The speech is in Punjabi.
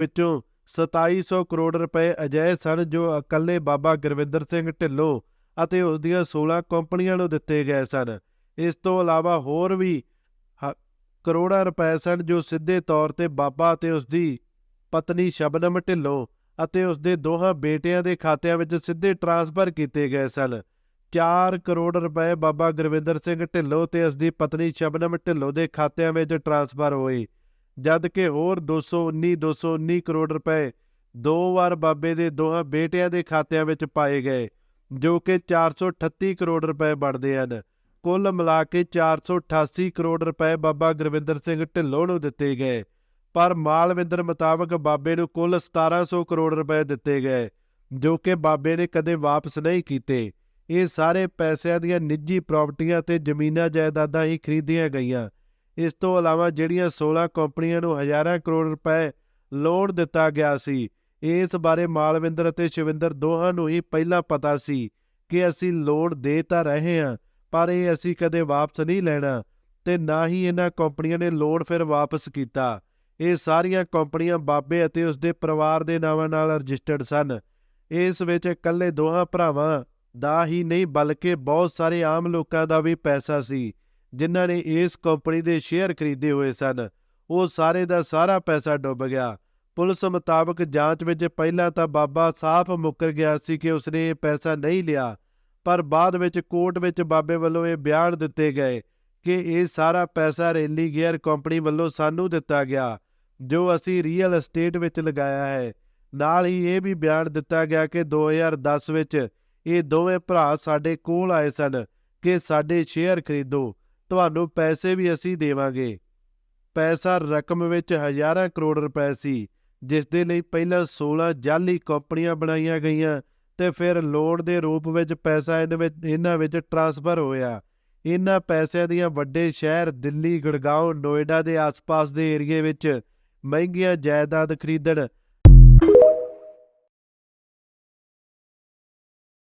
ਵਿੱਚੋਂ 2700 ਕਰੋੜ ਰੁਪਏ ਅਜਿਹੇ ਸਨ ਜੋ ਇਕੱਲੇ ਬਾਬਾ ਗੁਰਵਿੰਦਰ ਸਿੰਘ ਢਿੱਲੋਂ ਅਤੇ ਉਸ ਦੀਆਂ 16 ਕੰਪਨੀਆਂ ਨੂੰ ਦਿੱਤੇ ਗਏ ਸਨ। ਇਸ ਤੋਂ ਇਲਾਵਾ ਹੋਰ ਵੀ ਹ- ਕਰੋੜਾਂ ਰੁਪਏ ਸਨ ਜੋ ਸਿੱਧੇ ਤੌਰ ਤੇ ਬਾਬਾ ਅਤੇ ਉਸ ਦੀ ਪਤਨੀ ਸ਼ਬਨਮ ਢਿੱਲੋਂ ਅਤੇ ਉਸ ਦੇ ਦੋਹਾਂ ਬੇਟਿਆਂ ਦੇ ਖਾਤਿਆਂ ਵਿੱਚ ਸਿੱਧੇ ਟ੍ਰਾਂਸਫਰ ਕੀਤੇ ਗਏ ਸਨ। 4 ਕਰੋੜ ਰੁਪਏ ਬਾਬਾ ਗੁਰਵਿੰਦਰ ਸਿੰਘ ਢਿੱਲੋਂ ਤੇ ਉਸ ਦੀ ਪਤਨੀ ਸ਼ਬਨਮ ਢਿੱਲੋਂ ਦੇ ਖਾਤਿਆਂ ਵਿੱਚ ਟ੍ਰਾਂਸਫਰ ਹੋਏ। ਜਦ ਕਿ ਹੋਰ 219 219 ਕਰੋੜ ਰੁਪਏ ਦੋ ਵਾਰ ਬਾਬੇ ਦੇ ਦੋਹਾਂ ਬੇਟਿਆਂ ਦੇ ਖਾਤਿਆਂ ਵਿੱਚ ਪਾਏ ਗਏ, ਜੋ ਕਿ 438 ਕਰੋੜ ਰੁਪਏ ਬਣਦੇ ਹਨ। ਕੁੱਲ ਮਿਲਾ ਕੇ 488 ਕਰੋੜ ਰੁਪਏ ਬਾਬਾ ਗੁਰਵਿੰਦਰ ਸਿੰਘ ਢਿੱਲੋਂ ਨੂੰ ਦਿੱਤੇ ਗਏ, ਪਰ ਮਾਲਵਿੰਦਰ ਮੁਤਾਬਕ ਬਾਬੇ ਨੂੰ ਕੁੱਲ 1700 ਕਰੋੜ ਰੁਪਏ ਦਿੱਤੇ ਗਏ, ਜੋ ਕਿ ਬਾਬੇ ਨੇ ਕਦੇ ਵਾਪਸ ਨਹੀਂ ਕੀਤੇ। ਇਹ ਸਾਰੇ ਪੈਸਿਆਂ ਦੀਆਂ ਨਿੱਜੀ ਪ੍ਰਾਪਰਟੀਆਂ ਤੇ ਜ਼ਮੀਨਾਂ ਜਾਇਦਾਦਾਂ ਹੀ ਖਰੀਦੀਆਂ ਗਈਆਂ। ਇਸ ਤੋਂ ਇਲਾਵਾ ਜਿਹੜੀਆਂ 16 ਕੰਪਨੀਆਂ ਨੂੰ ਹਜ਼ਾਰਾਂ ਕਰੋੜ ਰੁਪਏ ਲੋਨ ਦਿੱਤਾ ਗਿਆ ਸੀ, ਇਸ ਬਾਰੇ ਮਾਲਵਿੰਦਰ ਅਤੇ ਸ਼ਿਵਿੰਦਰ ਦੋਹਾਂ ਨੂੰ ਹੀ ਪਹਿਲਾਂ ਪਤਾ ਸੀ ਕਿ ਅਸੀਂ ਲੋਨ ਦੇ ਤਾਂ ਰਹੇ ਹਾਂ, ਪਰ ਇਹ ਅਸੀਂ ਕਦੇ ਵਾਪਸ ਨਹੀਂ ਲੈਣਾ ਤੇ ਨਾ ਹੀ ਇਹਨਾਂ ਕੰਪਨੀਆਂ ਨੇ ਲੋਨ ਫਿਰ ਵਾਪਸ ਕੀਤਾ। ਇਹ ਸਾਰੀਆਂ ਕੰਪਨੀਆਂ ਬਾਬੇ ਅਤੇ ਉਸ ਦੇ ਪਰਿਵਾਰ ਦੇ ਨਾਵਾਂ ਨਾਲ ਰਜਿਸਟਰਡ ਸਨ। ਇਸ ਵਿੱਚ ਇਕੱਲੇ ਦੋਹਾਂ ਭਰਾਵਾਂ ਦਾ ਹੀ ਨਹੀਂ, ਬਲਕਿ ਬਹੁਤ ਸਾਰੇ ਆਮ ਲੋਕਾਂ ਦਾ ਵੀ ਪੈਸਾ ਸੀ। ਜਿਨ੍ਹਾਂ ਨੇ ਇਸ ਕੰਪਨੀ ਦੇ ਸ਼ੇਅਰ ਖਰੀਦੇ ਹੋਏ ਸਨ, ਉਹ ਸਾਰੇ ਦਾ ਸਾਰਾ ਪੈਸਾ ਡੁੱਬ ਗਿਆ। ਪੁਲਿਸ ਮੁਤਾਬਕ ਜਾਂਚ ਵਿੱਚ ਪਹਿਲਾਂ ਤਾਂ ਬਾਬਾ ਸਾਫ਼ ਮੁੱਕਰ ਗਿਆ ਸੀ ਕਿ ਉਸਨੇ ਇਹ ਪੈਸਾ ਨਹੀਂ ਲਿਆ, ਪਰ ਬਾਅਦ ਵਿੱਚ ਕੋਰਟ ਵਿੱਚ ਬਾਬੇ ਵੱਲੋਂ ਇਹ ਬਿਆਨ ਦਿੱਤੇ ਗਏ ਕਿ ਇਹ ਸਾਰਾ ਪੈਸਾ ਰੈਲੀ ਗੇਅਰ ਕੰਪਨੀ ਵੱਲੋਂ ਸਾਨੂੰ ਦਿੱਤਾ ਗਿਆ, ਜੋ ਅਸੀਂ ਰੀਅਲ ਏਸਟੇਟ ਵਿੱਚ ਲਗਾਇਆ ਹੈ। ਨਾਲ ਹੀ ਇਹ ਵੀ ਬਿਆਨ ਦਿੱਤਾ ਗਿਆ ਕਿ 2010 ਵਿੱਚ ਇਹ ਦੋਵੇਂ ਭਰਾ ਸਾਡੇ ਕੋਲ ਆਏ ਸਨ ਕਿ ਸਾਡੇ ਸ਼ੇਅਰ ਖਰੀਦੋ। ਤੁਹਾਨੂੰ ਪੈਸੇ ਵੀ ਅਸੀਂ ਦੇਵਾਂਗੇ। ਪੈਸਾ ਰਕਮ ਵਿੱਚ ਹਜ਼ਾਰਾਂ ਕਰੋੜ ਰੁਪਏ ਸੀ, ਜਿਸ ਦੇ ਲਈ ਪਹਿਲਾਂ 16 ਜਾਲੀ ਕੰਪਨੀਆਂ ਬਣਾਈਆਂ ਗਈਆਂ ਤੇ ਫਿਰ ਲੋਨ ਦੇ ਰੂਪ ਵਿੱਚ ਪੈਸਾ ਇਹਨਾਂ ਵਿੱਚ ਇਹਨਾਂ ਵਿੱਚ ਟਰਾਂਸਫਰ ਹੋਇਆ। ਇਹਨਾਂ ਪੈਸਿਆਂ ਦੀਆਂ ਵੱਡੇ ਸ਼ਹਿਰ ਦਿੱਲੀ ਗੁੜਗਾਉਂ ਨੋਇਡਾ ਦੇ ਆਸ-ਪਾਸ ਦੇ ਏਰੀਏ ਵਿੱਚ ਮਹਿੰਗੀਆਂ ਜਾਇਦਾਦ ਖਰੀਦਣ